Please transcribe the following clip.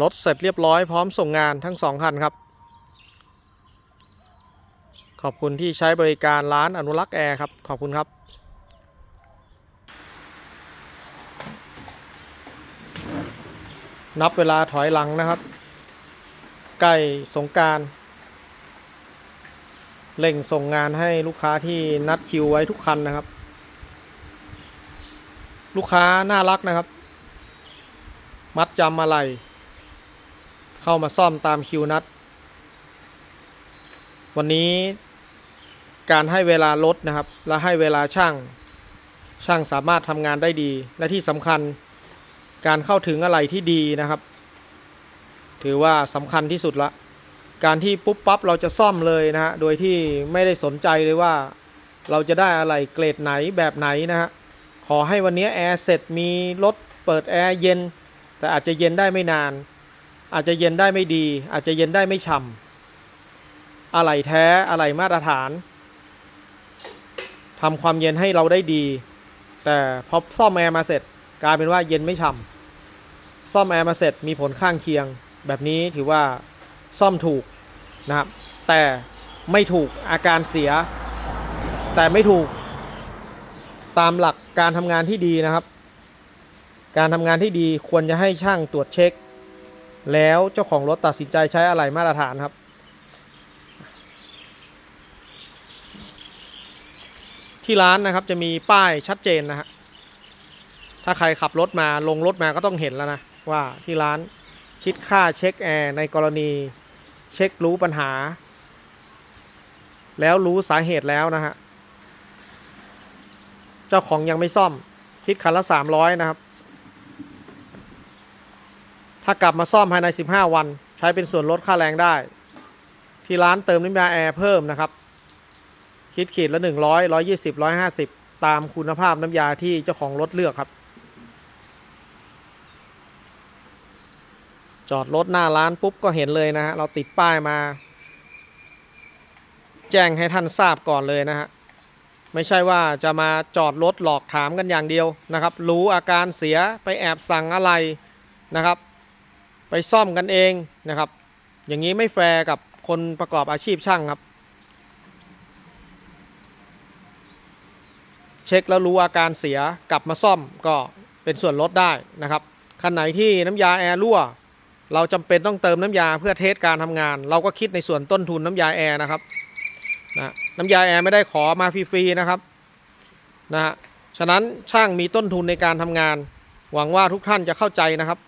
รถเสร็จเรียบร้อยพร้อมส่งงานทั้งสองคันครับ ขอบคุณที่ใช้บริการร้านอนุรักษ์แอร์ครับ ขอบคุณครับนับเวลาถอยหลังนะครับ ใกล้สงการเร่งส่งงานให้ลูกค้าที่นัดคิวไว้ทุกคันนะครับ ลูกค้าน่ารักนะครับ มัดจำอะไร เข้ามาซ่อมตามคิวนัด วันนี้การให้เวลาลดนะครับ และให้เวลาช่าง ช่างสามารถทำงานได้ดี และที่สำคัญการเข้าถึงอะไรที่ดีนะครับ ถือว่าสำคัญที่สุดละ การที่ปุ๊บปั๊บเราจะซ่อมเลยนะฮะ โดยที่ไม่ได้สนใจเลยว่า เราจะได้อะไรเกรดไหนแบบไหนนะฮะ ขอให้วันนี้แอร์เสร็จมีรถเปิดแอร์เย็น แต่อาจจะเย็นได้ไม่นาน อาจจะเย็นได้ไม่ดี อาจจะเย็นได้ไม่ฉ่ำอะไหล่แท้อะไหล่มาตรฐานทำความเย็นให้เราได้ดี แต่พอซ่อมแอร์มาเสร็จกลายเป็นว่าเย็นไม่ฉ่ำซ่อมแอร์มาเสร็จมีผลข้างเคียง แบบนี้ถือว่าซ่อมถูกนะครับ แต่ไม่ถูกอาการเสีย แต่ไม่ถูกตามหลักการทำงานที่ดีนะครับ การทำงานที่ดีควรจะให้ช่างตรวจเช็ค แล้วเจ้าของรถตัดสินใจใช้อะไรมาตรฐานครับ ที่ร้านนะครับจะมีป้ายชัดเจนนะฮะถ้าใครขับรถมาลงรถมาก็ต้องเห็นแล้วนะ ว่าที่ร้านคิดค่าเช็คแอร์ในกรณีเช็ครู้ปัญหา แล้วรู้สาเหตุแล้วนะฮะ เจ้าของยังไม่ซ่อมคิดคันละ 300 นะครับ ถ้ากลับมาซ่อมภายใน 15 วัน ใช้เป็นส่วนลดค่าแรงได้ ที่ร้านเติมน้ำยาแอร์เพิ่มนะครับ คิดขีดละ 100 120 150 ตามคุณภาพน้ำยาที่เจ้าของรถเลือกครับ จอดรถหน้าร้านปุ๊บก็เห็นเลยนะฮะ เราติดป้ายมา แจ้งให้ท่านทราบก่อนเลยนะฮะไม่ใช่ว่าจะมาจอดรถหลอกถามกันอย่างเดียวนะครับ รู้อาการเสียไปแอบสั่งอะไรนะครับ ไปซ่อมกันเองนะครับ อย่างนี้ไม่แฟร์กับคนประกอบอาชีพช่างครับ เช็คแล้วรู้อาการเสียกลับมาซ่อมก็เป็นส่วนลดได้นะครับคันไหนที่น้ำยาแอร์รั่ว เราจำเป็นต้องเติมน้ำยาเพื่อเทสการทำงาน เราก็คิดในส่วนต้นทุนน้ำยาแอร์นะครับนะน้ำยาแอร์ไม่ได้ขอมาฟรีๆนะครับนะฮะฉะนั้นช่างมีต้นทุนในการทำงาน หวังว่าทุกท่านจะเข้าใจนะครับ